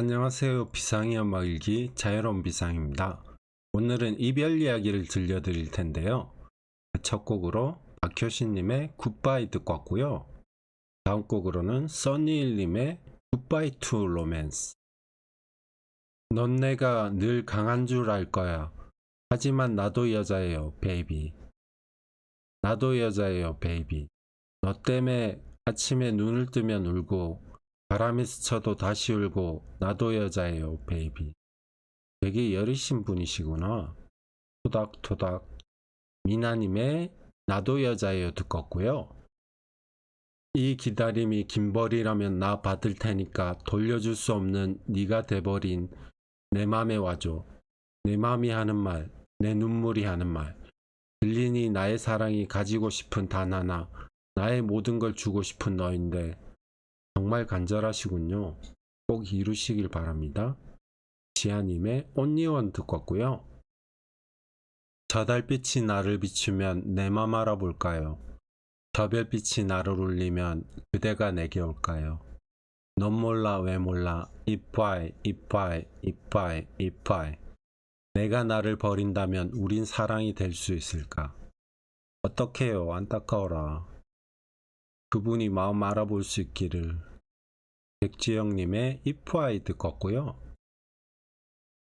안녕하세요. 비상의 음악 일기 자유로운 비상입니다. 오늘은 이별 이야기를 들려드릴 텐데요. 첫 곡으로 박효신님의 굿바이 듣고 왔고요. 다음 곡으로는 써니일님의 굿바이 투 로맨스. 넌 내가 늘 강한 줄 알 거야. 하지만 나도 여자예요, 베이비. 나도 여자예요, 베이비. 너 때문에 아침에 눈을 뜨면 울고 바람이 스쳐도 다시 울고 나도 여자예요 베이비. 되게 여리신 분이시구나. 토닥토닥. 미나님의 나도 여자예요 듣고 왔고요. 이 기다림이 긴 벌이라면 나 받을 테니까 돌려줄 수 없는 네가 돼버린 내 맘에 와줘. 내 맘이 하는 말 내 눈물이 하는 말. 들리니 나의 사랑이 가지고 싶은 단 하나 나의 모든 걸 주고 싶은 너인데 정말 간절하시군요. 꼭 이루시길 바랍니다. 지아님의 온리원 듣고 왔고요. 저 달빛이 나를 비추면 내 맘 알아볼까요? 저 별빛이 나를 울리면 그대가 내게 올까요? 넌 몰라 왜 몰라 이빠이 이빠이 이빠이 이빠이 내가 나를 버린다면 우린 사랑이 될 수 있을까? 어떡해요 안타까워라 그분이 마음 알아볼 수 있기를 백지영님의 이프아이 듣고 왔고요.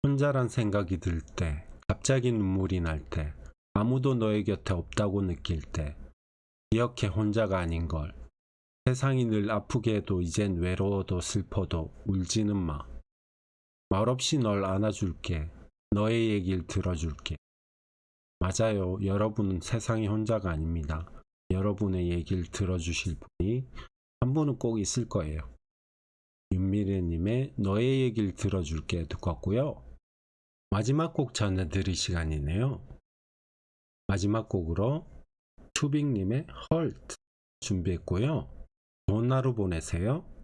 혼자란 생각이 들 때, 갑자기 눈물이 날 때, 아무도 너의 곁에 없다고 느낄 때, 기억해 혼자가 아닌 걸. 세상이 늘 아프게 해도 이젠 외로워도 슬퍼도 울지는 마. 말없이 널 안아줄게. 너의 얘기를 들어줄게. 맞아요. 여러분은 세상에 혼자가 아닙니다. 여러분의 얘기를 들어주실 분이 한 분은 꼭 있을 거예요. 윤미래님의 너의 얘기를 들어줄게 왔고요. 마지막 곡 전해드릴 시간이네요. 마지막 곡으로 투빅님의 헐트 준비했고요. 좋은 하루 보내세요.